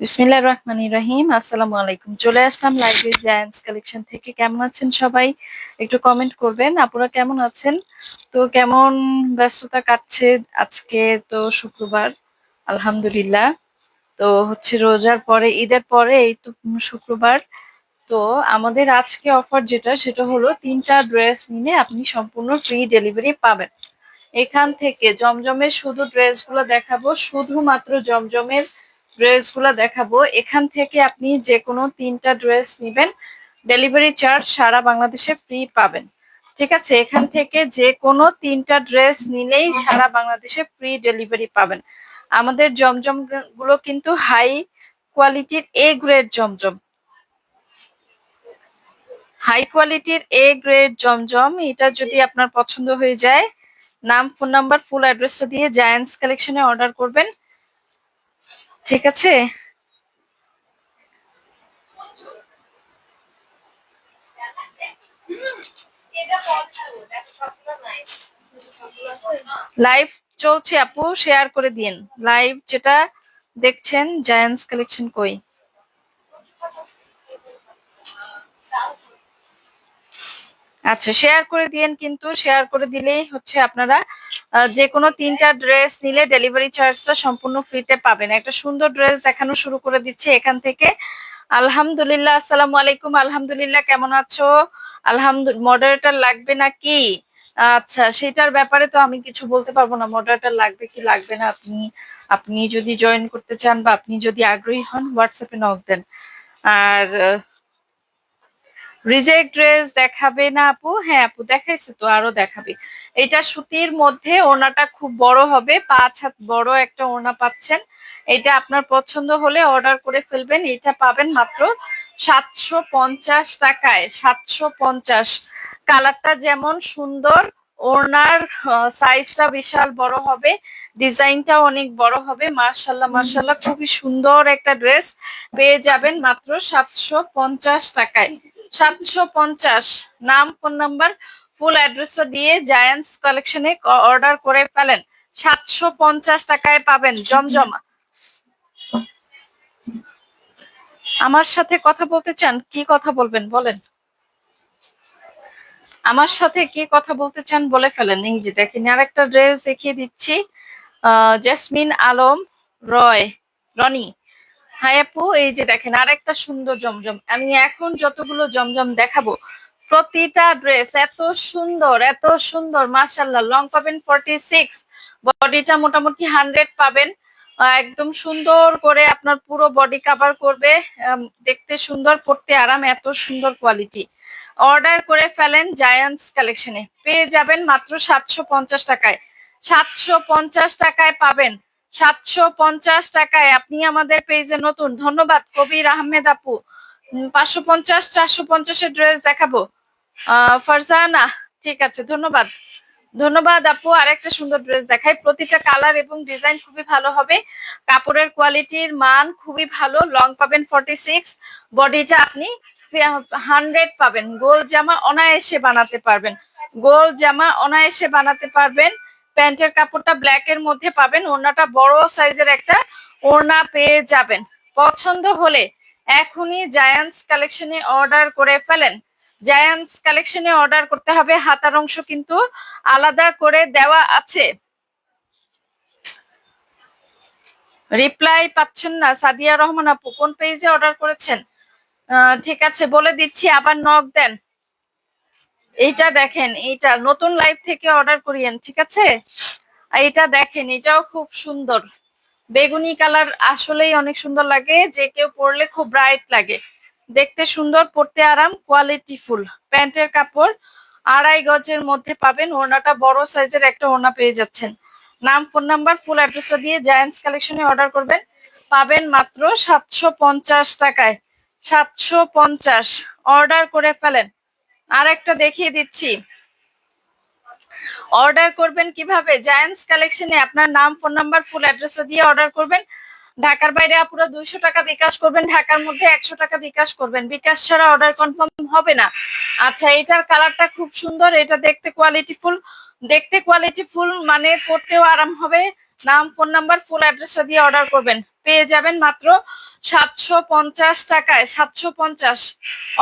বিসমিল্লাহ রহমান রহিম। আসসালামু আলাইকুম। চলে আসলাম লাইব্রেরি জেন্টস কালেকশন থেকে। কেমন আছেন সবাই? একটু কমেন্ট করবেন। আপনারা কেমন আছেন? তো কেমন ব্যস্ততা কাটছে আজকে? তো শুক্রবার, আলহামদুলিল্লাহ। তো হচ্ছে রোজার পরে, ঈদের পরে এই তো শুক্রবার। তো আমাদের আজকে অফার যেটা, সেটা হলো তিনটা ড্রেস নিলে আপনি সম্পূর্ণ ফ্রি ডেলিভারি পাবেন। এখান থেকে জমজমের শুধু ড্রেসগুলো দেখাবো। শুধুমাত্র জমজমের ড্রেসগুলো দেখাবো। এখান থেকে আপনি যে কোনো তিনটা ড্রেস নেবেন। ডেলিভারি চার্জ সারা বাংলাদেশে ফ্রি পাবেন। ঠিক আছে? এখান থেকে যে কোনো তিনটা ড্রেস নিলেই সারা বাংলাদেশে ফ্রি ডেলিভারি পাবেন। আমাদের জমজমগুলো কিন্তু হাই কোয়ালিটির এ গ্রেড জমজম। হাই কোয়ালিটির এ গ্রেড জমজম। এটা যদি আপনার পছন্দ হয়ে যায়, নাম, ফোন নাম্বার, ফুল অ্যাড্রেসটা দিয়ে জায়ান্টস কালেকশনে অর্ডার করবেন। ঠিক আছে? লাইভ চলছে আপু শেয়ার করে দিন। লাইভ যেটা দেখছেন জায়ান্স কালেকশন কই? আচ্ছা শেয়ার করে দিয়েন কিন্তু শেয়ার করে দিলেই হচ্ছে আপনারা যে কোনো তিনটা ড্রেস নিলে ডেলিভারি চার্জটা সম্পূর্ণ ফ্রিতে পাবেন। একটা সুন্দর ড্রেস দেখানো শুরু করে দিচ্ছে এখান থেকে। আলহামদুলিল্লাহ, আসসালামু আলাইকুম। আলহামদুলিল্লাহ, কেমন আছো? আলহামদুলিল্লাহ মডারেটর লাগবে নাকি? আচ্ছা সেটার ব্যাপারে তো আমি কিছু বলতে পারব না। মডারেটর লাগবে কি লাগবে না? আপনি আপনি যদি জয়েন করতে চান বা আপনি যদি আগ্রহী হন হোয়াটসঅ্যাপে নক দেন। আর রিজেক্ট ড্রেস দেখাবে না আপু? হ্যাঁ আপু, দেখাইছে তো, আরও দেখাবে। এটা সুতির মধ্যে ওনাটা খুব বড় হবে, পাঁচ হাত বড় একটা ওনা পাচ্ছেন। এটা আপনার পছন্দ হলে অর্ডার করে ফেলবেন। এটা পাবেন মাত্র সাতশো পঞ্চাশ টাকায়, সাতশো পঞ্চাশ। কালারটা যেমন সুন্দর ওনার সাইজটা বিশাল বড় হবে ডিজাইনটা অনেক বড় হবে। মার্শাল্লাহ মার্শাল্লাহ খুবই সুন্দর একটা ড্রেস পেয়ে যাবেন মাত্র সাতশো পঞ্চাশ টাকায়। সাতশো পঞ্চাশ নাম, ফোন নাম্বার, ফুল অ্যাড্রেসটা দিয়ে জায়ান্টস কালেকশনে অর্ডার করে ফেলেন। সাতশো পঞ্চাশ টাকায় পাবেন, জমজমা। আমার সাথে কথা বলতে চান, কি কথা বলবেন বলেন? আমার সাথে কি কথা বলতে চান বলে ফেলেন যে দেখেন আর একটা ড্রেস দেখিয়ে দিচ্ছি জেসমিন আলম রয় রনি হাই আপু, এই যে দেখেন আর একটা সুন্দর জমজম। আমি এখন যতগুলো জমজম দেখাবো, প্রতিটা ড্রেস এত সুন্দর এত সুন্দর মাসাল্লাহ লং পাবেন ফর্টি সিক্স বডিটা মোটামুটি হান্ড্রেড পাবেন। একদম সুন্দর করে আপনার পুরো বডি কাভার করবে। দেখতে সুন্দর পড়তে আরাম, এত সুন্দর কোয়ালিটি অর্ডার করে ফেলেন জায়ান্টস কালেকশনে পেয়ে যাবেন মাত্র সাতশো পঞ্চাশ টাকায়। সাতশো পঞ্চাশ টাকায় পাবেন। সাতশো পঞ্চাশ টাকায় আপনি আমাদের পেজে নতুন। ধন্যবাদ, কবির আহমেদ আপু। পাঁচশো পঞ্চাশ, চারশো পঞ্চাশের ড্রেস দেখাবো। আহ, ফারজানা, ঠিক আছে, ধন্যবাদ। ধন্যবাদ আপু আর একটা সুন্দর ড্রেস দেখাই। প্রতিটা কালার এবং ডিজাইন খুবই ভালো হবে। কাপড়ের কোয়ালিটির মান খুবই ভালো। লং পাবেন ফর্টি সিক্স বডিটা আপনি হান্ড্রেড পাবেন। গোল জামা অনায়াসে বানাতে পারবেন। গোল জামা অনায়াসে বানাতে পারবেন। প্যান্টের কাপড়টা ব্ল্যাক এর মধ্যে পাবেন। ওড়নাটা বড় সাইজের একটা ওড়না পেয়ে যাবেন। পছন্দ হলে এখনই জায়ান্টস কালেকশনে অর্ডার করে ফেলেন। জায়ান্টস কালেকশনে অর্ডার করতে হবে। হাতার অংশ কিন্তু আলাদা করে দেওয়া আছে। রিপ্লাই পাচ্ছেন না। সাদিয়া রহমান আপু, কোন পেজে অর্ডার করেছেন? ঠিক আছে, বলে দিচ্ছি। আবার নক দেন। এইটা দেখেন, এইটা নতুন লাইভ থেকে অর্ডার করিয়েন, ঠিক আছে? এটা দেখেন, এটাও খুব সুন্দর। বেগুনি কালার আসলেই অনেক সুন্দর লাগে, যে কেউ পরলে খুব ব্রাইট লাগে। দেখতে সুন্দর পড়তে আরাম কোয়ালিটি ফুল প্যান্টের কাপড় আড়াই গজের মধ্যে পাবেন, ওড়নাটা বড় সাইজের একটা ওড়না পেয়ে যাচ্ছেন। নাম ফোন নাম্বার ফুল অ্যাড্রেসটা দিয়ে জায়ান্টস কালেকশনে অর্ডার করবেন। পাবেন মাত্র সাতশো পঞ্চাশ টাকায়। সাতশো পঞ্চাশ। অর্ডার করে ফেলেন। আর একটা দেখিয়ে দিচ্ছি। অর্ডার করবেন কীভাবে? জায়ান্টস কালেকশনে আপনার নাম ফোন নাম্বার ফুল অ্যাড্রেস দিয়ে অর্ডার করবেন। ঢাকার বাইরে আপুরা দুইশো টাকা বিকাশ করবেন, ঢাকার মধ্যে একশো টাকা বিকাশ করবেন। বিকাশ ছাড়া অর্ডার কনফার্ম হবে না। আচ্ছা এটার কালারটা খুব সুন্দর, এটা দেখতে কোয়ালিটি ফুল দেখতে কোয়ালিটি ফুল মানে পড়তেও আরাম হবে। নাম ফোন নাম্বার ফুল অ্যাড্রেসটা দিয়ে অর্ডার করবেন। পেয়ে যাবেন মাত্র সাতশো পঞ্চাশ টাকায়, সাতশো পঞ্চাশ।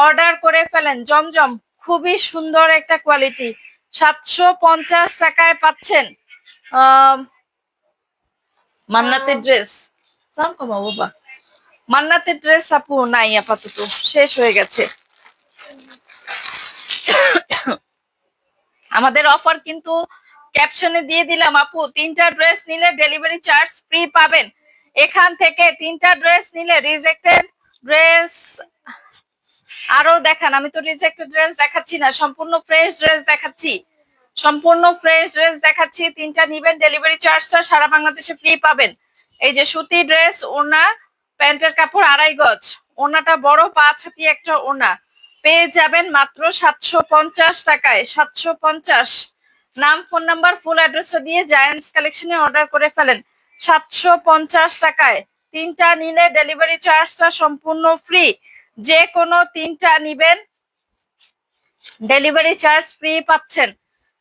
অর্ডার করে ফেলেন, জমজম। খুবই সুন্দর একটা কোয়ালিটি সাতশো পঞ্চাশ টাকায় পাচ্ছেন মান্নাতের ড্রেস বাবা। মান্নাতের ড্রেস আপু নাই আপাতত, শেষ হয়ে গেছে। আমাদের অফার কিন্তু ক্যাপশনে দিয়ে দিলাম আপু, তিনটা ড্রেস নিলে ডেলিভারি চার্জ ফ্রি পাবেন। এখান থেকে তিনটা ড্রেস নিলে রিজেক্টেড ড্রেস আরও দেখান, আমি তো রিজেক্টেড ড্রেস দেখাচ্ছি না, সম্পূর্ণ ফ্রেশ ড্রেস দেখাচ্ছি। সম্পূর্ণ ফ্রেশ ড্রেস দেখাচ্ছি, তিনটা নিবেন ডেলিভারি চার্জটা সারা বাংলাদেশে ফ্রি পাবেন। এই যে সুতি ড্রেস ওনা প্যান্টের কাপড় আড়াই গজ। ওনাটা বড়, পাঁচ হাতি একটা ওনা পেয়ে যাবেন মাত্র সাতশো পঞ্চাশ টাকায়, সাতশো পঞ্চাশ। নাম ফোন নাম্বার ফুল অ্যাড্রেস দিয়ে জায়ান্টস কালেকশনে অর্ডার করে ফেলেন। সাতশো পঞ্চাশ টাকায়। তিনটা নিলে ডেলিভারি চার্জটা সম্পূর্ণ ফ্রি যে কোনো তিনটা নিবেন। ডেলিভারি চার্জ ফ্রি পাচ্ছেন।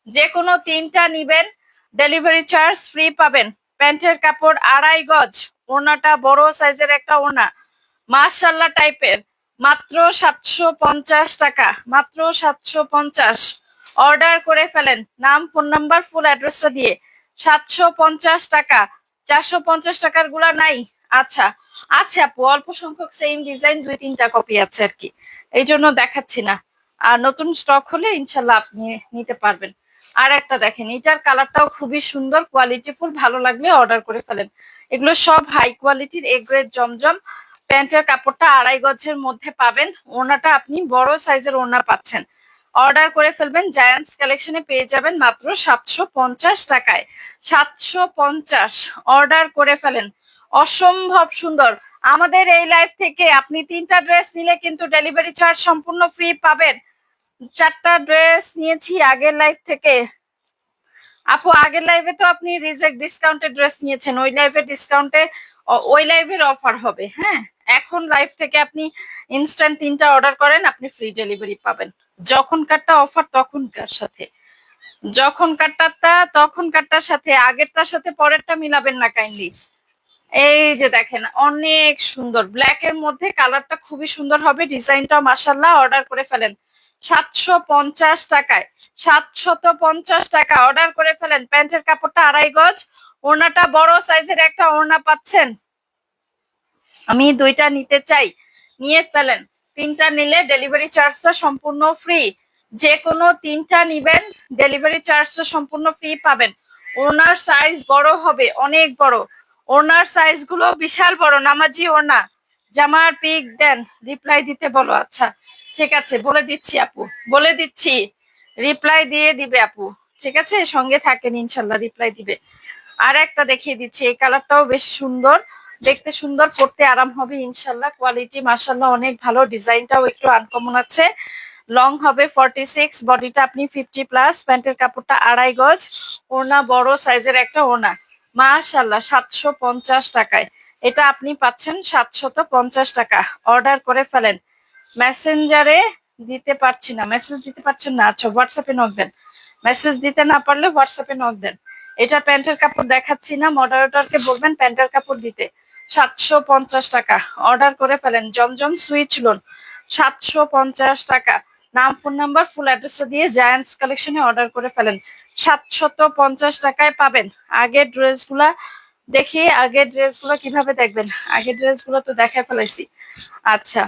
যে কোনো তিনটা নিবেন ডেলিভারি চার্জ ফ্রি পাবেন। প্যান্টের কাপড় আড়াই গজ ওনাটা বড় সাইজের একটা ওনা মার্শাল্লাহ টাইপের। মাত্র সাতশো পঞ্চাশ টাকা, মাত্র সাতশো পঞ্চাশ। অর্ডার করে ফেলেন। নাম, ফোন নাম্বার ফুল অ্যাড্রেসটা দিয়ে। সাতশো পঞ্চাশ টাকা। চারশো পঞ্চাশ টাকারগুলা নাই। আচ্ছা আচ্ছা আপু, অল্প সংখ্যক সেম ডিজাইন দুই তিনটা কপি আছে আর কি। এই জন্য দেখাচ্ছি না। আর নতুন স্টক হলে ইনশাল্লাহ আপনি নিতে পারবেন। আর একটা দেখেন, এটার কালারটাও খুবই সুন্দর কোয়ালিটিফুল ভালো লাগলে অর্ডার করে ফেলেন। এগুলো সব হাই কোয়ালিটির এ গ্রেড জমজম। প্যান্টের কাপড়টা আড়াই গজের মধ্যে পাবেন। ওনাটা আপনি বড় সাইজের ওনা পাচ্ছেন। অর্ডার করে ফেলবেন জায়ান্টস কালেকশনে পেয়ে যাবেন মাত্র সাতশো পঞ্চাশ টাকায়। সাতশো পঞ্চাশ অর্ডার করে ফেলেন। অসম্ভব সুন্দর। আমাদের এই লাইফ থেকে আপনি তিনটা ড্রেস নিলে কিন্তু ডেলিভারি চার্জ সম্পূর্ণ ফ্রি পাবেন। চারটা ড্রেস নিয়েছি আগের লাইফ থেকে। আপু, আগের লাইভে তো আপনি রিজেক্ট ডিসকাউন্টে ড্রেস নিয়েছেন। ওই লাইভে ডিসকাউন্টে ওই লাইভের অফার হবে হ্যাঁ? এখন লাইভ থেকে আপনি ইনস্ট্যান্ট তিনটা অর্ডার করেন, আপনি ফ্রি ডেলিভারি পাবেন। যখনকারটা অফার তখনকার সাথে? যখনকারটা তখনকারটার সাথে। আগেরটার সাথে পরেরটা মিলাবেন না কাইন্ডলি এই যে দেখেন, অনেক সুন্দর। ব্ল্যাক এর মধ্যে কালারটা খুবই সুন্দর হবে। ডিজাইনটা মাসাল্লাহ অর্ডার করে ফেলেন। সাতশো পঞ্চাশ টাকায়, সাতশত পঞ্চাশ টাকা অর্ডার করে ফেলেন। প্যান্টের কাপড়টা আড়াই গজ। ওড়নাটা বড় সাইজের একটা ওড়না পাচ্ছেন। আমি দুইটা নিতে চাই। নিয়ে ফেলেন। তিনটা নিলে ডেলিভারি চার্জটা সম্পূর্ণ ফ্রি যে কোনো তিনটা নিবেন ডেলিভারি চার্জটা সম্পূর্ণ ফ্রি পাবেন। ওনার সাইজ বড় হবে, অনেক বড়। ওনার সাইজগুলো বিশাল বড়, নামাজি ওনা। জামার পিক দেন রিপ্লাই দিতে বলো আচ্ছা ঠিক আছে, বলে দিচ্ছি আপু, বলে দিচ্ছি। রিপ্লাই দিয়ে দিবে আপু, ঠিক আছে? সঙ্গে থাকেন, ইনশাল্লাহ রিপ্লাই দিবে। আর একটা দেখিয়ে দিচ্ছি, এই কালারটাও বেশ সুন্দর। দেখতে সুন্দর, পড়তে আরাম হবে, ইনশাল্লাহ। কোয়ালিটি মার্শাল্লাহ অনেক ভালো। ডিজাইনটাও একটু আনকমন আছে। লং হবে ফর্টি সিক্স বডিটা আপনি ফিফটি প্লাস প্যান্টের কাপড়টা আড়াই গজ। ওনা বড় সাইজের একটা ওনা। মাশাল্লাহ সাতশো পঞ্চাশ টাকায়। এটা আপনি পাচ্ছেন সাতশত পঞ্চাশ টাকা। অর্ডার করে ফেলেন। মেসেঞ্জারে দিতে পারছি না। মেসেজ দিতে পারছেন না। আচ্ছা হোয়াটসঅ্যাপে নক দেন। মেসেজ দিতে না পারলে হোয়াটসঅ্যাপে নক দেন। এটা প্যান্টের কাপড় দেখাচ্ছি না। মডারেটরকে বলবেন প্যান্টের কাপড় দিতে। সাতশো পঞ্চাশ টাকা। অর্ডার করে ফেলেন। জমজম সুইচ লোন সাতশো পঞ্চাশ টাকা। নাম ফোন নাম্বার ফুল অ্যাড্রেসটা দিয়ে জায়ান্টস কালেকশনে অর্ডার করে ফেলেন। সাতশত পঞ্চাশ টাকায় পাবেন। আগের ড্রেসগুলা দেখি আগের ড্রেসগুলো কীভাবে দেখবেন? আগের ড্রেসগুলো তো দেখায় ফেলাইছি। আচ্ছা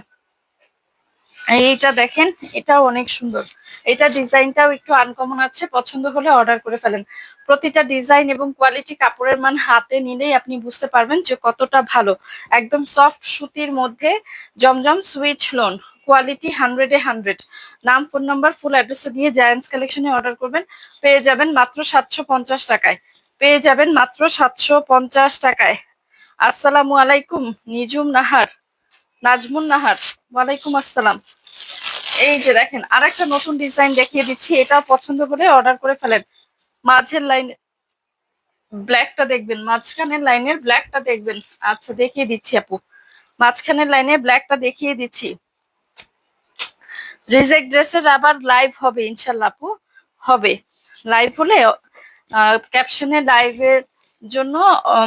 এইটা দেখেন, এটাও অনেক সুন্দর। এটা ডিজাইনটাও একটু আনকমন আছে, পছন্দ হলে অর্ডার করে ফেলেন। প্রতিটা ডিজাইন এবং কোয়ালিটি কাপড়ের মান হাতে নিলেই আপনি বুঝতে পারবেন যে কতটা ভালো। একদম সফট সুতির মধ্যে জমজম সুইচ লোন কোয়ালিটি হান্ড্রেডে হান্ড্রেড নাম ফোন নাম্বার ফুল অ্যাড্রেস দিয়ে জায়ান্টস কালেকশনে অর্ডার করবেন। পেয়ে যাবেন মাত্র সাতশো পঞ্চাশ টাকায়। পেয়ে যাবেন মাত্র সাতশো পঞ্চাশ টাকায়। আসসালামু আলাইকুম নিজুম নাহার। নাজমুন নাহার, ওয়ালাইকুম আসসালাম। এই যে দেখেন আর একটা নতুন ডিজাইন দেখিয়ে দিচ্ছি এটা পছন্দ করে অর্ডার করে ফেলেন। মাঝের লাইন ব্ল্যাকটা দেখবেন, মাঝখানের লাইনের ব্ল্যাকটা দেখবেন। আচ্ছা দেখিয়ে দিচ্ছি আপু। মাঝখানের লাইনে ব্ল্যাকটা দেখিয়ে দিচ্ছি। রিজেক্ট ড্রেসের আবার লাইভ হবে ইনশাল্লাহ আপু। হবে। লাইভ হলে ক্যাপশনে লাইভের জন্য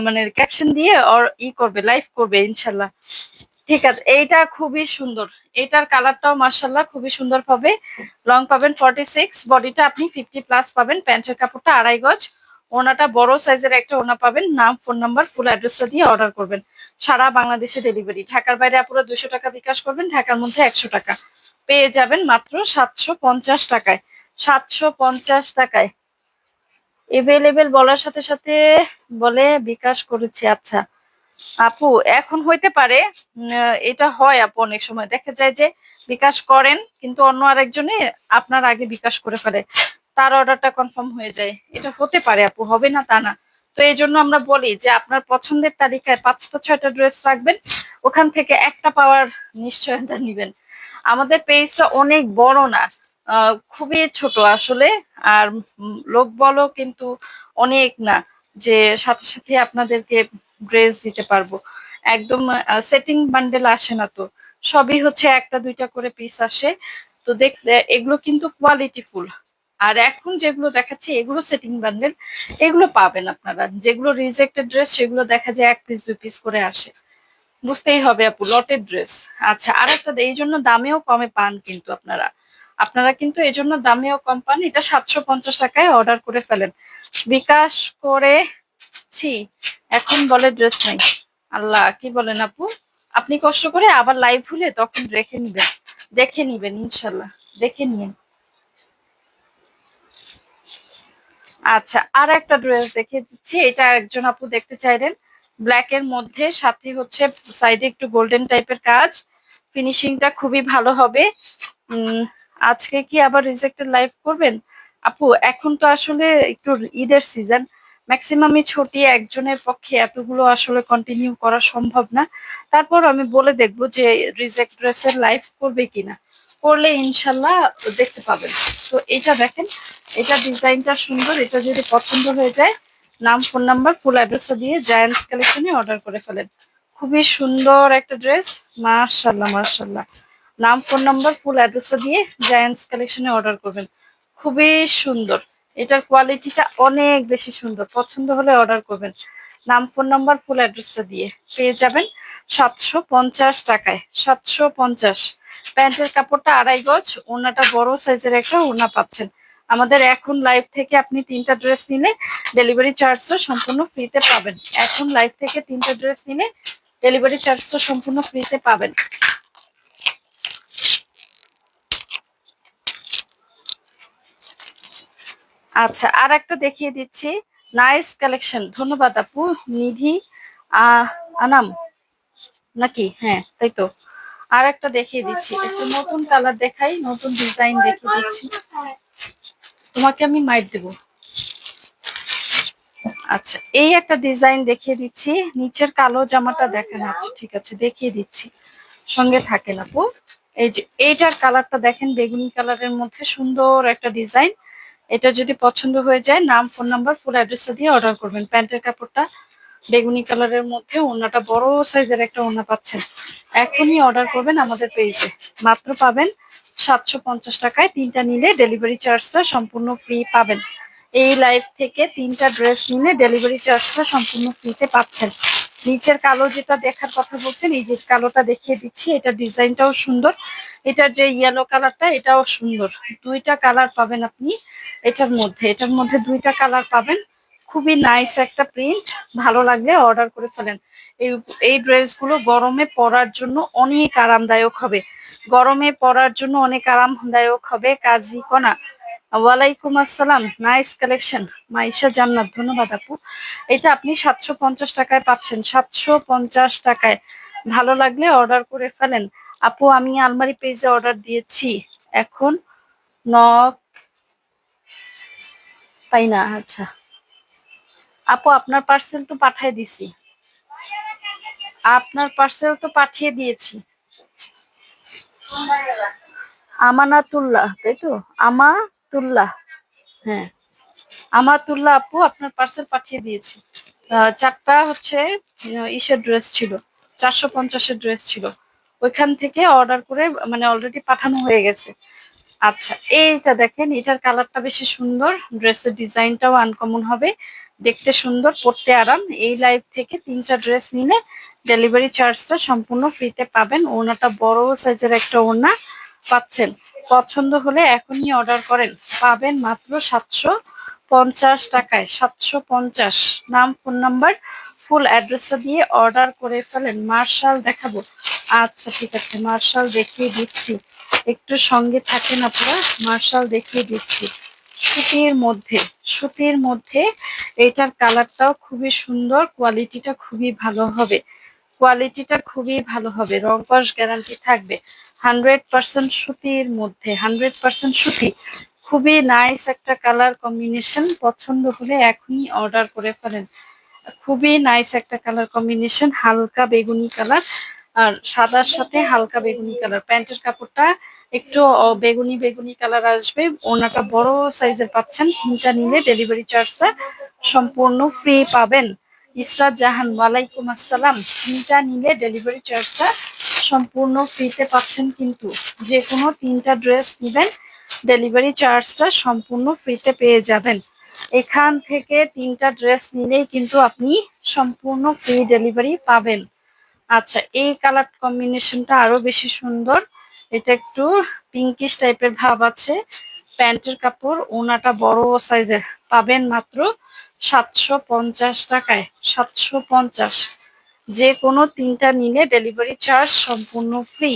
মানে ক্যাপশন দিয়ে ওর ই করবে লাইভ করবে ইনশাল্লাহ ঠিক আছে, এইটা খুবই সুন্দর। এটার কালারটাও মার্শাল্লাহ খুবই সুন্দর পাবে। লং পাবেন ফর্টি সিক্স বডিটা আপনি ফিফটি প্লাস পাবেন। প্যান্টের কাপড়টা আড়াই গজ। ওনাটা বড় সাইজের একটা ওনা পাবেন। নাম ফোন নাম্বার ফুল অ্যাড্রেসটা দিয়ে অর্ডার করবেন। সারা বাংলাদেশে ডেলিভারি ঢাকার বাইরে আপুরা দুশো টাকা বিকাশ করবেন, ঢাকার মধ্যে একশো টাকা। পেয়ে যাবেন মাত্র সাতশো পঞ্চাশ টাকায়। সাতশো পঞ্চাশ টাকায়। এভেলেবেল বলার সাথে সাথে বলে বিকাশ করেছি। আচ্ছা আপু, এখন হইতে পারে এটা হয় আপু অনেক সময়। দেখা যায় যে বিকাশ করেন, কিন্তু অন্য আরেকজনে আপনার আগে বিকাশ করে ফেলে। তার অর্ডারটা কনফার্ম হয়ে যায়। এটা হতে পারে আপু, হবে না তা না। তো এই জন্য আমরা বলি যে আপনার পছন্দের তালিকায় পাঁচটা, ছয়টা ড্রেস রাখবেন। ওখান থেকে একটা পাওয়ার নিশ্চয়তা নিবেন। আমাদের পেজটা অনেক বড় না খুবই ছোট আসলে, আর লোক বলো কিন্তু অনেক না, যে সাথে সাথে আপনাদেরকে ড্রেস দিতে পারব। একদম সেটিং বান্ডেল আসে না তো, সবই হচ্ছে একটা দুইটা করে পিস আসে, তো দেখ এগুলো কিন্তু কোয়ালিটি ফুল আর এখন যেগুলো দেখাচ্ছে, এগুলো সেটিং বান্ডেল এগুলো পাবেন আপনারা। যেগুলো রিজেক্টেড ড্রেস সেগুলো দেখা যায় এক পিস দুই পিস করে আসে। বুঝতেই হবে আপু, লটের ড্রেস আচ্ছা আর একটা এই জন্য দামেও কমে পান কিন্তু আপনারা। আপনারা কিন্তু এই জন্য দামেও কম পান, এটা সাতশো পঞ্চাশ টাকায় অর্ডার করে ফেলেন। বিকাশ করেছি এখন বলে ড্রেস নাই। আল্লাহ, কি বলেন আপু? আপনি কষ্ট করে আবার লাইভ হলে তখন রেখে নিবেন। দেখে নিবেন, ইনশাল্লাহ। দেখে নিন আচ্ছা আর একটা ড্রেস দেখে দিচ্ছি, এটা একজন আপু দেখতে চাইলেন। ব্ল্যাক এর মধ্যে, সাথে হচ্ছে সাইডে একটু গোল্ডেন টাইপের কাজ। ফিনিশিংটা খুবই ভালো হবে। আজকে কি আবার রিজেক্টেড লাইভ করবেন? আপু, এখন তো আসলে একটু ঈদের সিজন ম্যাক্সিমামই ছুটি একজনের পক্ষে এতগুলো আসলে কন্টিনিউ করা সম্ভব না। তারপর আমি বলে দেখব যে রিজেক্ট ড্রেসের লাইভ করবে কিনা। করলে ইনশাল্লাহ দেখতে পাবেন। তো এটা দেখেন, এটা ডিজাইনটা সুন্দর, এটা যদি পছন্দ হয়ে যায় নাম, ফোন নাম্বার ফুল অ্যাড্রেসটা দিয়ে জায়ান্টস কালেকশনে অর্ডার করে ফেলেন। খুবই সুন্দর একটা ড্রেস মাশাল্লাহ মাশাল্লাহ নাম, ফোন নাম্বার ফুল অ্যাড্রেসটা দিয়ে জায়ান্টস কালেকশনে অর্ডার করবেন। খুবই সুন্দর। এটার কোয়ালিটিটা অনেক বেশি সুন্দর। পছন্দ হলে অর্ডার করবেন। নাম, ফোন নাম্বার ফুল অ্যাড্রেসটা দিয়ে পেয়ে যাবেন সাতশো পঞ্চাশ টাকায়। সাতশো পঞ্চাশ। প্যান্টের কাপড়টা আড়াই গজ ওনাটা বড় সাইজের একটা ওনা পাচ্ছেন। আমাদের এখন লাইভ থেকে আপনি তিনটা ড্রেস নিলে ডেলিভারি চার্জটা সম্পূর্ণ ফ্রিতে পাবেন। এখন লাইভ থেকে তিনটা ড্রেস নিলে ডেলিভারি চার্জটা সম্পূর্ণ ফ্রিতে পাবেন। আচ্ছা আর একটা দেখিয়ে দিচ্ছি। নাইস কালেকশন ধন্যবাদ আপু, নিধি আনাম, নাকি? হ্যাঁ তাই তো। আর একটা দেখিয়ে দিচ্ছি। একটু নতুন কালার দেখাই, নতুন ডিজাইন দেখিয়ে দিচ্ছি। তোমাকে আমি মাইট দেব। আচ্ছা এই একটা ডিজাইন দেখিয়ে দিচ্ছি। নিচের কালো জামাটা দেখেন আচ্ছা ঠিক আছে, দেখিয়ে দিচ্ছি। সঙ্গে থাকেন আপু। এই যে, এইটার কালারটা দেখেন, বেগুনি কালারের মধ্যে সুন্দর একটা ডিজাইন এটা যদি পছন্দ হয়ে যায়, নাম ফোন নাম্বার ফুল অ্যাড্রেসটা দিয়ে অর্ডার করবেন। প্যান্টের কাপড়টা বেগুনি কালারের মধ্যে ওনাটা বড় সাইজের একটা ওনা পাচ্ছেন। এখনই অর্ডার করবেন আমাদের পেজে মাত্র পাবেন সাতশো পঞ্চাশ টাকায় তিনটা নিলে ডেলিভারি চার্জটা সম্পূর্ণ ফ্রি পাবেন। এই লাইভ থেকে তিনটা ড্রেস নিলে ডেলিভারি চার্জটা সম্পূর্ণ ফ্রিতে পাচ্ছেন। নিচের কালো যেটা দেখার কথা বলছেন, এই যে কালোটা দেখিয়ে দিচ্ছি, এটা ডিজাইনটাও সুন্দর। এটার যে ইয়েলো কালারটা এটাও সুন্দর। দুইটা কালার পাবেন আপনি এটার মধ্যে। এটার মধ্যে দুইটা কালার পাবেন। খুবই নাইস একটা প্রিন্ট ভালো লাগলে অর্ডার করে ফেলেন। এই এই ড্রেসগুলো গরমে পরার জন্য অনেক আরামদায়ক হবে। গরমে পরার জন্য অনেক আরামদায়ক হবে, কাজী কণা। ওয়ালাইকুম আসসালাম, নাইস কালেকশন। মাইশা জান্নাত, ধন্যবাদ আপু। এটা আপনি সাতশো পঞ্চাশ টাকায় পাচ্ছেন, সাতশো পঞ্চাশ টাকায়। ভালো লাগলে অর্ডার করে ফেলেন। আপু, আমি আলমারি পেজে অর্ডার দিয়েছি। এখন নক তাই না আচ্ছা। আপু, আপনার পার্সেল তো পাঠিয়ে দিছি। আপনার পার্সেল তো পাঠিয়ে দিয়েছি। আমানাতুল্লাহ, তাই তো? আমাতুল্লাহ হ্যাঁ। আমাতুল্লাহ আপু আপনার পার্সেল পাঠিয়ে দিয়েছি। চারটা হচ্ছে ইসের ড্রেস ছিল, চারশো পঞ্চাশের ড্রেস ছিল। ওইখান থেকে অর্ডার করে মানে অলরেডি পাঠানো হয়ে গেছে। আচ্ছা এইটা দেখেন, এটার কালারটা বেশি সুন্দর ড্রেসের ডিজাইনটাও আনকমন হবে। দেখতে সুন্দর, পড়তে আরাম। এই লাইভ থেকে তিনটা ড্রেস নিলে ডেলিভারি চার্জটা সম্পূর্ণ ফ্রিতে পাবেন। ওনাটা বড় সাইজের একটা ওনা পাচ্ছেন। পছন্দ হলে এখনই অর্ডার করেন। পাবেন মাত্র সাতশো পঞ্চাশ টাকায়। সাতশো পঞ্চাশ। নাম ফোন নাম্বার ফুল অ্যাড্রেসটা দিয়ে অর্ডার করে ফেলেন। মার্শাল দেখাবো। আচ্ছা ঠিক আছে, মার্শাল দেখিয়ে দিচ্ছি। একটু সঙ্গে থাকে না পুরো মার্শাল দেখিয়ে দিচ্ছি। সুতির মধ্যে। সুতির মধ্যে এটার কালারটাও খুবই সুন্দর কোয়ালিটিটা খুবই ভালো হবে। কোয়ালিটিটা খুবই ভালো হবে, রং কস গ্যারান্টি থাকবে। হান্ড্রেড পার্সেন্ট সুতির মধ্যে হান্ড্রেড পার্সেন্ট সুতি। খুবই নাইস একটা কালার কম্বিনেশন পছন্দ হলে এখনই অর্ডার করে ফেলেন। খুবই নাইস একটা কালার কম্বিনেশন হালকা বেগুনি কালার আর সাদার সাথে হালকা বেগুনি কালার। প্যান্টের কাপড়টা একটু বেগুনি বেগুনি কালার আসবে। ওনাটা বড় সাইজের পাচ্ছেন। তিনটা নিলে ডেলিভারি চার্জটা সম্পূর্ণ ফ্রি পাবেন। ইসরাত জাহান, ওয়ালাইকুম আসসালাম। তিনটা নিলে ডেলিভারি চার্জটা সম্পূর্ণ ফ্রিতে পাচ্ছেন কিন্তু যে কোনো তিনটা ড্রেস নেবেন, ডেলিভারি চার্জটা সম্পূর্ণ ফ্রিতে পেয়ে যাবেন। এখান থেকে তিনটা ড্রেস নিলেই কিন্তু আপনি সম্পূর্ণ ফ্রি ডেলিভারি পাবেন। আচ্ছা এই কালার কম্বিনেশনটা আরও বেশি সুন্দর। এটা একটু পিঙ্কিশ টাইপের ভাব আছে। প্যান্টের কাপড় ওনাটা বড় সাইজের পাবেন মাত্র সাতশো পঞ্চাশ টাকায়। সাতশো পঞ্চাশ। যে কোনো তিনটা নিলে ডেলিভারি চার্জ সম্পূর্ণ ফ্রি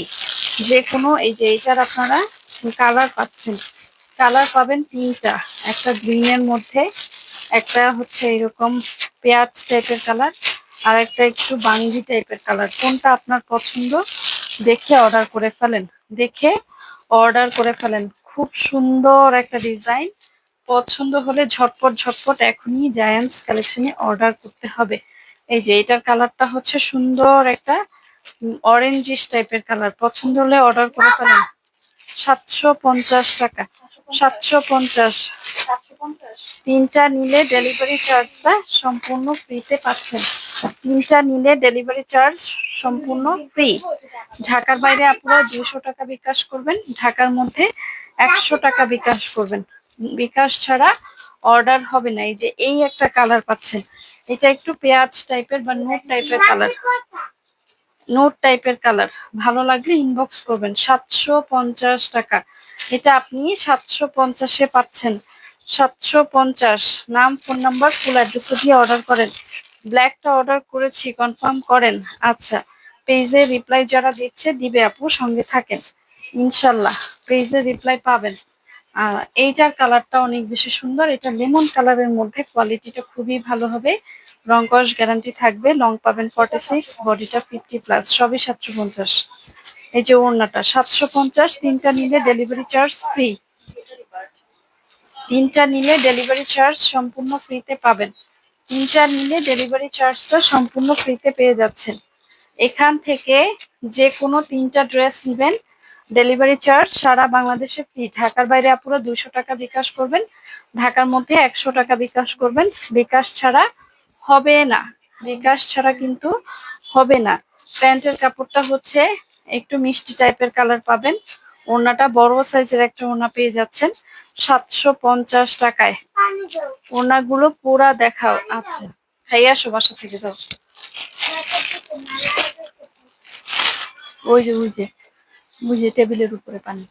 যে কোনো, এই যে এইটার আপনারা কালার পাচ্ছেন। কালার পাবেন তিনটা। একটা গ্রিনের মধ্যে, একটা হচ্ছে এরকম পেঁয়াজ টাইপের কালার আর একটা একটু বাঙ্গি টাইপের কালার কোনটা আপনার পছন্দ? দেখে অর্ডার করে ফেলেন। দেখে অর্ডার করে ফেলেন। খুব সুন্দর একটা ডিজাইন পছন্দ হলে ঝটপট ঝটপট এখনই জায়ান্টস কালেকশনে অর্ডার করতে হবে। এই যে, এটার কালারটা হচ্ছে সুন্দর একটা অরেঞ্জিস টাইপের কালার পছন্দ হলে অর্ডার করে ফেলেন। সাতশো পঞ্চাশ টাকা। সাতশো পঞ্চাশ। তিনটা নিলে ডেলিভারি চার্জটা সম্পূর্ণ ফ্রিতে পাচ্ছেন। তিনটা নিলে ডেলিভারি চার্জ সম্পূর্ণ ফ্রি ঢাকার বাইরে আপনারা দুশো টাকা বিকাশ করবেন, ঢাকার মধ্যে একশো টাকা বিকাশ করবেন। বিকাশ ছাড়া অর্ডার হবে না। এই যে এই একটা কালার পাচ্ছেন। এটা একটু পেঁয়াজ টাইপের বা নোট টাইপের কালার নোট টাইপের কালার ভালো লাগলে ইনবক্স করবেন। সাতশো পঞ্চাশ টাকা। এটা আপনি সাতশো পঞ্চাশে পাচ্ছেন। সাতশো পঞ্চাশ। নাম ফোন নাম্বার ফুল অ্যাড্রেস দিয়ে অর্ডার করেন। ব্ল্যাকটা অর্ডার করেছি কনফার্ম করেন। আচ্ছা পেজে রিপ্লাই যারা দিচ্ছে, দিবে আপু, সঙ্গে থাকেন। ইনশাল্লাহ পেজে রিপ্লাই পাবেন। এইটার কালারটা অনেক বেশি সুন্দর। এটা লেমন কালারের মধ্যে কোয়ালিটিটা খুবই ভালো হবে। রং কস গ্যারান্টি থাকবে। লং পাবেন ফর্টি সিক্স বডিটা ফিফটি প্লাস সবই সাতশো পঞ্চাশ। এই যে ওড়নাটা, সাতশো পঞ্চাশ, তিনটা নিলে ডেলিভারি চার্জ ফ্রি তিনটা নিলে ডেলিভারি চার্জ সম্পূর্ণ ফ্রিতে পাবেন। তিনটা নিলে ডেলিভারি চার্জটা সম্পূর্ণ ফ্রিতে পেয়ে যাচ্ছেন। এখান থেকে যে কোনো তিনটা ড্রেস নেবেন। ডেলিভারি চার্জ সারা বাংলাদেশে ফ্রি ঢাকার বাইরে আপুরা দুইশো টাকা বিকাশ করবেন। ঢাকার মধ্যে একশো টাকা বিকাশ করবেন। বিকাশ ছাড়া হবে না। বিকাশ ছাড়া কিন্তু হবে না। প্যান্টের কাপড়টা হচ্ছে একটু মিষ্টি টাইপের কালার পাবেন। ওড়নাটা বড় সাইজের একটা ওড়না পেয়ে যাচ্ছেন। সাতশো পঞ্চাশ টাকায়। ওড়নাগুলো পুরা দেখাও। আচ্ছা খাই আসো বাসা থেকে যাও। ওই যে ওই যে। যে টেবিলের উপরে পানি।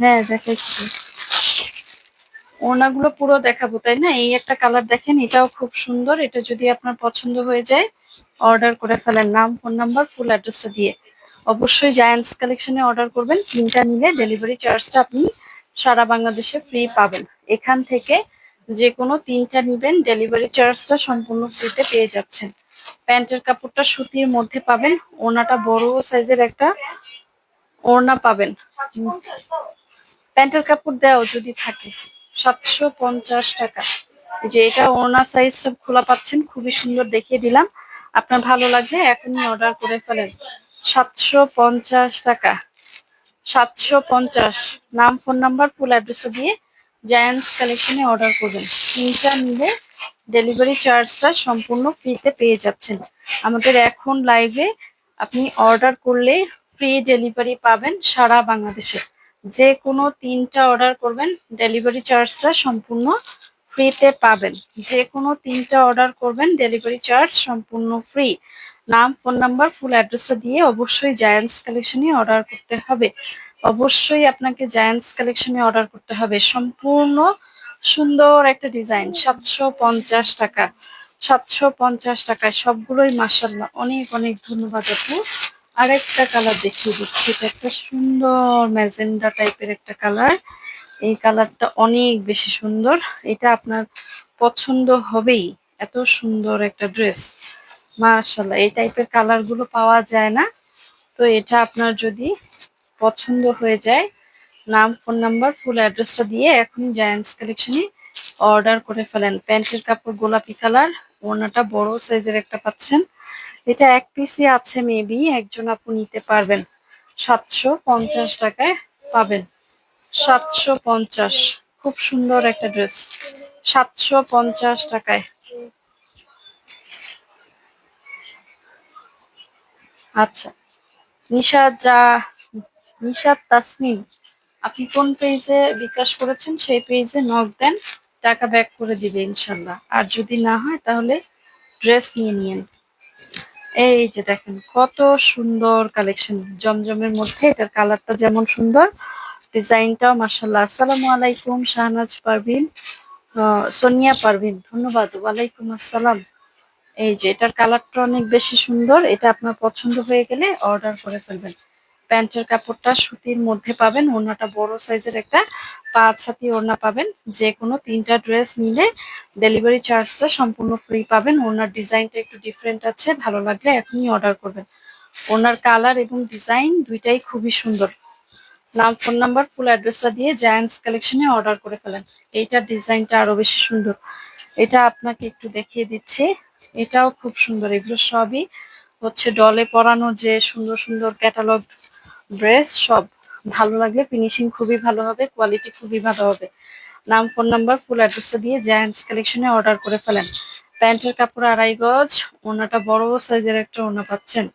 হ্যাঁ দেখাইছি। ওড়নাগুলো পুরো দেখাবো তাই না? এই একটা কালার দেখেন এটাও খুব সুন্দর। এটা যদি আপনার পছন্দ হয়ে যায় অর্ডার করে ফেলেন। নাম ফোন নাম্বার ফুল অ্যাড্রেসটা দিয়ে। অবশ্যই জায়ান্টস কালেকশনে অর্ডার করবেন। তিনটা নিলে ডেলিভারি চার্জটা আপনি সারা বাংলাদেশে ফ্রি পাবেন। এখান থেকে যে কোনো তিনটা নিবেন ডেলিভারি চার্জটা সম্পূর্ণ ফ্রিতে পেয়ে যাচ্ছেন। প্যান্টের কাপড়টা সুতির মধ্যে পাবেন। ওনাটা বড় সাইজের একটা ওড়না পাবেন। প্যান্টের কাপড় দেওয়া যদি থাকে, সাতশো পঞ্চাশ টাকা। যে এটা ওড়না সাইজ সব খোলা পাচ্ছেন, খুবই সুন্দর দেখিয়ে দিলাম। আপনার ভালো লাগলে এখনই অর্ডার করে ফেলেন। সাতশো পঞ্চাশ টাকা। সাতশো পঞ্চাশ। নাম, ফোন নাম্বার ফুল অ্যাড্রেস দিয়ে জায়ান্টস কালেকশনে অর্ডার করবেন। তিনটা নিলে ডেলিভারি চার্জটা সম্পূর্ণ ফ্রিতে পেয়ে যাচ্ছেন। আমাদের এখন লাইভে আপনি অর্ডার করলে ফ্রি ডেলিভারি পাবেন সারা বাংলাদেশে। যে কোনো তিনটা অর্ডার করবেন ডেলিভারি চার্জটা সম্পূর্ণ ফ্রিতে পাবেন। যে কোনো তিনটা অর্ডার করবেন ডেলিভারি চার্জ সম্পূর্ণ ফ্রি নাম ফোন নাম্বার ফুল অ্যাড্রেসটা দিয়ে অবশ্যই জায়ান্টস কালেকশনে অর্ডার করতে হবে। অবশ্যই আপনাকে জায়ান্টস কালেকশনে অর্ডার করতে হবে। সম্পূর্ণ সুন্দর একটা ডিজাইন সাতশো পঞ্চাশ টাকা। সাতশো পঞ্চাশ টাকায় সবগুলোই মাসাল্লাহ অনেক অনেক ধন্যবাদ আপু। আরেকটা কালার দেখিয়ে দিচ্ছি, এটা একটা সুন্দর ম্যাজেন্ডা টাইপের একটা কালার এই কালারটা অনেক বেশি সুন্দর। এটা আপনার পছন্দ হবেই। এত সুন্দর একটা ড্রেস মাশাল্লাহ এই টাইপের কালারগুলো পাওয়া যায় না। তো এটা আপনার যদি পছন্দ হয়ে যায় নাম, ফোন নাম্বার ফুল অ্যাড্রেসটা দিয়ে এখনই জায়ান্টস কালেকশনে অর্ডার করে ফেলেন। প্যান্টের কাপড় গোলাপি কালার ওনাটা বড় সাইজের একটা পাচ্ছেন। এটা এক পিসি আছে মেবি একজন আপু নিতে পারবেন। সাতশো পঞ্চাশ টাকায় পাবেন। সাতশো পঞ্চাশ, খুব সুন্দর একটা ড্রেস সাতশো পঞ্চাশ টাকায়। আচ্ছা নিশাদ যা নিশাদ তাসমিন আপনি কোন পেজে বিকাশ করেছেন, সেই পেজে নক দেন, টাকা ব্যাক করে দিবে ইনশাল্লাহ। আর যদি না হয়, তাহলে ড্রেস নিয়ে নিন এই যে দেখেন, কত সুন্দর কালেকশন জমজমের মধ্যে এটার কালারটা যেমন সুন্দর ডিজাইনটাও মার্শাল্লাহ আসসালামু আলাইকুম, শাহনাজ পারভিন সোনিয়া পারভিন, ধন্যবাদ। ওয়ালাইকুম আসসালাম। এই যে, এটার কালারটা অনেক বেশি সুন্দর, এটা আপনার পছন্দ হয়ে গেলে অর্ডার করে ফেলবেন। প্যান্টের কাপড়টা সুতির মধ্যে পাবেন। ওড়নাটা বড় সাইজের একটা পাঁচ হাতি ওড়না পাবেন। যে কোনো তিনটা ড্রেস নিলে ডেলিভারি চার্জটা সম্পূর্ণ ফ্রি পাবেন। ওনার ডিজাইনটা একটু ডিফারেন্ট আছে, ভালো লাগলে এখনই অর্ডার করবেন। ওনার কালার এবং ডিজাইন দুইটাই খুবই সুন্দর। নাম, ফোন নাম্বার, ফুল অ্যাড্রেসটা দিয়ে জায়ান্টস কালেকশনে অর্ডার করে ফেলেন। এইটার ডিজাইনটা আরও বেশি সুন্দর। এটা আপনাকে একটু দেখিয়ে দিচ্ছি। এটাও খুব সুন্দর। এগুলো সবই হচ্ছে ডলে পরানো যে সুন্দর সুন্দর ক্যাটালগ ড্রেস সব ভালো লাগলে ফিনিশিং খুবই ভালো হবে কোয়ালিটি খুবই ভালো হবে। নাম ফোন নাম্বার ফুল অ্যাড্রেসটা দিয়ে জায়ান্টস কালেকশনে অর্ডার করে ফেলেন। প্যান্টের কাপড় আড়াই গজ, ওনাটা বড় সাইজের একটা ওনা পাচ্ছেন।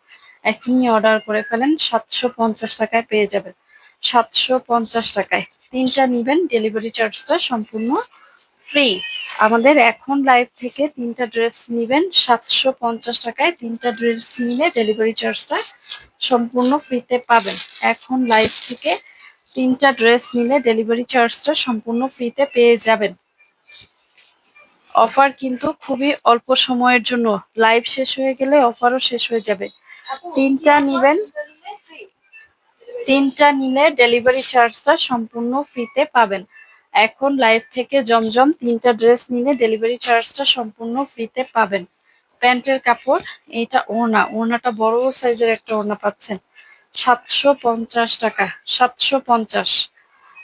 এখনই অর্ডার করে ফেলেন, সাতশো পঞ্চাশ টাকায় পেয়ে যাবেন। সাতশো পঞ্চাশ টাকায়। তিনটা নিবেন ডেলিভারি চার্জটা সম্পূর্ণ ফ্রি আমাদের এখন লাইভ থেকে তিনটা ড্রেস নিবেন, সাতশো পঞ্চাশ টাকায় তিনটা ড্রেস নিলে ডেলিভারি চার্জটা সম্পূর্ণ ফ্রিতে পাবেন। এখন লাইভ থেকে তিনটা ড্রেস নিলে ডেলিভারি চার্জটা সম্পূর্ণ ফ্রিতে পেয়ে যাবেন। অফার কিন্তু খুবই অল্প সময়ের জন্য। লাইভ শেষ হয়ে গেলে অফারও শেষ হয়ে যাবে। তিনটা নিবেন। তিনটা নিলে ডেলিভারি চার্জটা সম্পূর্ণ ফ্রিতে পাবেন। এখন লাইভ থেকে জমজম তিনটা ড্রেস নিলে ডেলিভারি চার্জটা সম্পূর্ণ ফ্রিতে পাবেন। প্যান্টের কাপড়, এটা ওনা ওনাটা বড় সাইজের একটা ওনা পাচ্ছেন। সাতশো পঞ্চাশ টাকা। সাতশো পঞ্চাশ।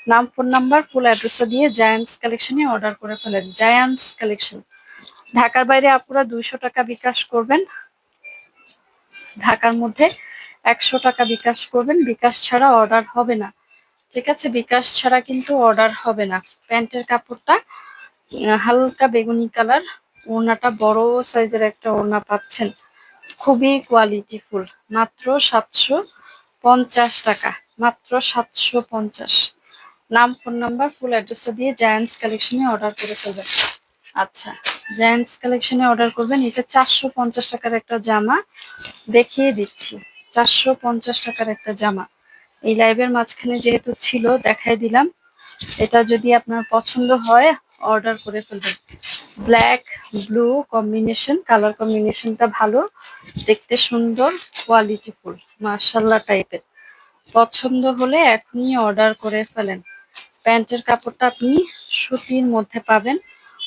নাম ফোন নাম্বার ফুল অ্যাড্রেসটা দিয়ে জায়ান্টস কালেকশনে অর্ডার করে ফেলেন। জায়ান্টস কালেকশন ঢাকার বাইরে আপুরা দুইশো টাকা বিকাশ করবেন। ঢাকার মধ্যে একশো টাকা বিকাশ করবেন। বিকাশ ছাড়া অর্ডার হবে না। ঠিক আছে, বিকাশ ছাড়া কিন্তু অর্ডার হবে না। প্যান্টের কাপড়টা হালকা বেগুনি কালার ওড়নাটা বড় সাইজের একটা ওড়না পাচ্ছেন। খুবই কোয়ালিটিফুল মাত্র সাতশো পঞ্চাশ টাকা, মাত্র সাতশো পঞ্চাশ। নাম ফোন নাম্বার ফুল অ্যাড্রেসটা দিয়ে জায়ান্টস কালেকশনে অর্ডার করে ফেলবেন। আচ্ছা জায়ান্টস কালেকশনে অর্ডার করবেন, এটা চারশো পঞ্চাশ টাকার একটা জামা দেখিয়ে দিচ্ছি। চারশো পঞ্চাশ টাকার একটা জামা। এই লাইভের মাঝখানে যেহেতু ছিল দেখাই দিলাম। এটা যদি আপনার পছন্দ হয়, অর্ডার করে ফেলবেন। ব্ল্যাক ব্লু কম্বিনেশন কালার কম্বিনেশনটা ভালো, দেখতে সুন্দর কোয়ালিটিফুল মার্শাল্লাহ টাইপের পছন্দ হলে এখনই অর্ডার করে ফেলেন। প্যান্টের কাপড়টা আপনি সুতির মধ্যে পাবেন।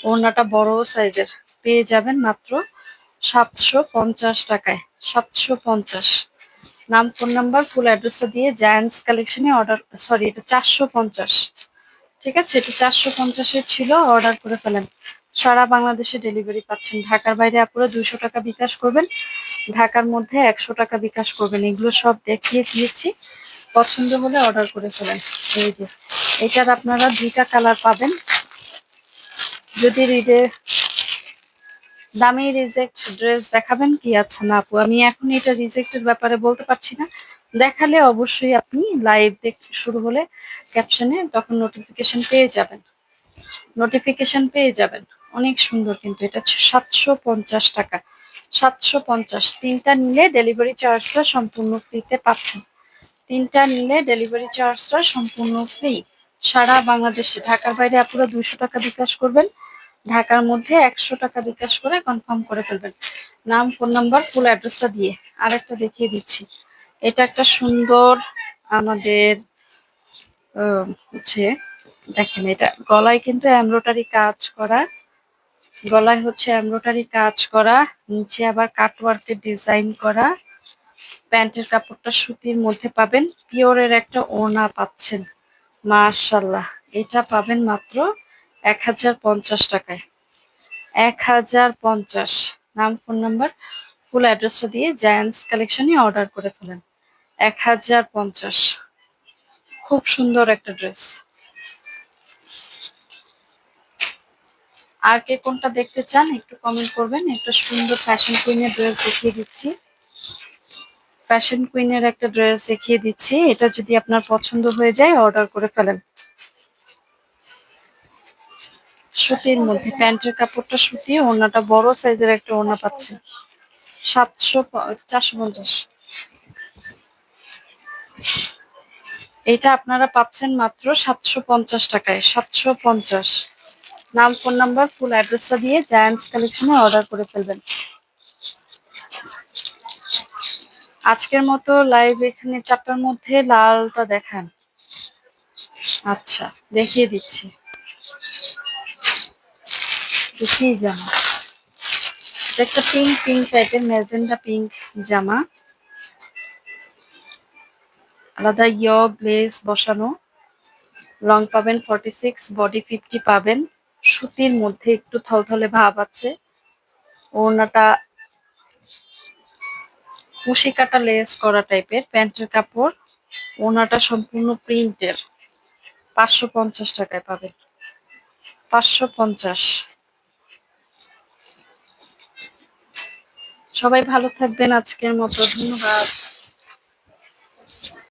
ওড়নাটা বড় সাইজের। পেয়ে যাবেন মাত্র সাতশো পঞ্চাশ টাকায়। সাতশো পঞ্চাশ। নাম, ফোন নাম্বার ফুল অ্যাড্রেসটা দিয়ে জায়ান্টস কালেকশনে অর্ডার সরি এটা চারশো পঞ্চাশ। ঠিক আছে? এটা চারশো পঞ্চাশের ছিল অর্ডার করে ফেলেন। সারা বাংলাদেশে ডেলিভারি পাচ্ছেন। ঢাকার বাইরে আপনারা দুইশো টাকা বিকাশ করবেন। ঢাকার মধ্যে একশো টাকা বিকাশ করবেন। এগুলো সব দেখিয়ে দিয়েছি। পছন্দ হলে অর্ডার করে ফেলেন। এই যে, এটার আপনারা দুইটা কালার পাবেন। যদি রিডে দামি রিজেক্ট ড্রেস দেখাবেন কি? আচ্ছা না আপু, আমি এখন এটা রিজেক্টের ব্যাপারে বলতে পারছি না। দেখালে অবশ্যই আপনি লাইভ দেখতে শুরু হলে ক্যাপশনে তখন নোটিফিকেশন পেয়ে যাবেন। নোটিফিকেশন পেয়ে যাবেন। অনেক সুন্দর কিন্তু, এটা সাতশো পঞ্চাশ টাকা। সাতশো পঞ্চাশ। তিনটা নিলে ডেলিভারি চার্জটা সম্পূর্ণ ফ্রিতে পাচ্ছেন। তিনটা নিলে ডেলিভারি চার্জটা সম্পূর্ণ ফ্রি সারা বাংলাদেশে, ঢাকার বাইরে আপনারা দুইশো টাকা বিকাশ করবেন। ঢাকার মধ্যে একশো টাকা বিকাশ করে কনফার্ম করে ফেলবেন। নাম ফোন নাম্বার ফুল অ্যাড্রেসটা দিয়ে আরেকটা দেখিয়ে দিচ্ছি। এটা একটা সুন্দর আমাদের হচ্ছে, দেখেন এটা গলায় কিন্তু এমব্রয়ডারি কাজ করা, গলায় হচ্ছে এমব্রয়ডারি কাজ করা, নিচে আবার কাটওয়ার্কের ডিজাইন করা, প্যান্টের কাপড়টা সুতির মধ্যে পাবেন পিওরের একটা ওড়না পাচ্ছেন মাশাল্লাহ এটা পাবেন মাত্র এক হাজার পঞ্চাশ টাকায়। এক হাজার পঞ্চাশ। নাম, ফোন নাম্বার ফুল অ্যাড্রেসটা দিয়ে জায়ান্টস কালেকশনই অর্ডার করে ফেলেন। এক হাজার পঞ্চাশ। খুব সুন্দর একটা ড্রেস আর কে কোনটা দেখতে চান একটু কমেন্ট করবেন। একটা সুন্দর ফ্যাশন কুইনের ড্রেস দেখিয়ে দিচ্ছি। ফ্যাশন কুইনের একটা ড্রেস দেখিয়ে দিচ্ছি। এটা যদি আপনার পছন্দ হয়ে যায় অর্ডার করে ফেলেন। সুতির মধ্যে, প্যান্টের কাপড়টা সুতি ওড়নাটা বড় সাইজের একটা ওড়না পাচ্ছে। সাতশো চারশো পঞ্চাশ। এটা আপনারা পাচ্ছেন মাত্র সাতশো পঞ্চাশ টাকায়, সাতশো পঞ্চাশ। নাম, ফোন নাম্বার, ফুল অ্যাড্রেসটা দিয়ে জায়ান্টস কালেকশনে অর্ডার করে ফেলবেন। আজকের মতো লাইভ এখানে চারটার মধ্যে লালটা দেখান। আচ্ছা দেখিয়ে দিচ্ছি। দেখিয়ে জামা? এটা একটা পিঙ্ক পিঙ্ক টাইপের ম্যাজেন্ডা পিঙ্ক জামা। আলাদা ইয়, গ্লেজ বসানো। লং পাবেন ফর্টি সিক্স বডি ফিফটি পাবেন। সুতির মধ্যে একটু থলথলে ভাব আছে। ওড়নাটা কুশি কাটা লেস করা টাইপের প্যান্টের কাপড়। ওনাটা সম্পূর্ণ প্রিন্টের পাঁচশো পঞ্চাশ টাকায় পাবেন। পাঁচশো পঞ্চাশ। সবাই ভালো থাকবেন আজকের মতো ধন্যবাদ।